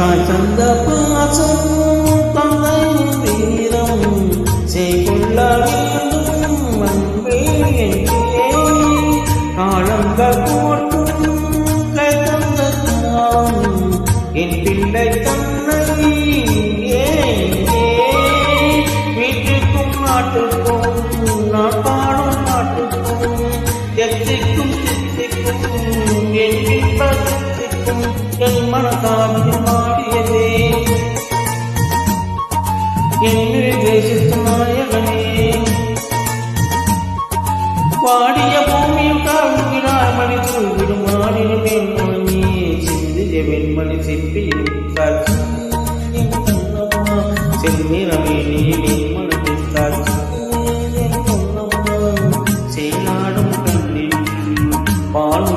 தாய் தந்த பாசம் தந்தை வீரம் செய்கொள்ள வேண்டும் அன்பே என்றே போட்டும் கை தந்த என் பிள்ளை தன்னை வீட்டுக்கும் நாட்டுக்கும் நான் பாடும் நாட்டுக்கும் எத்திக்கும் சித்திக்கும் என் பின்பத்திக்கும் என் மனதாபிமான என்னில் தேசத்துமாயவனே. வாடிய பூமியில் கருங்குகிறார் மணி தூவிடும் ஆடின மேல் மொழியே சிந்திய வெண்மணி சிப்பியில் பால்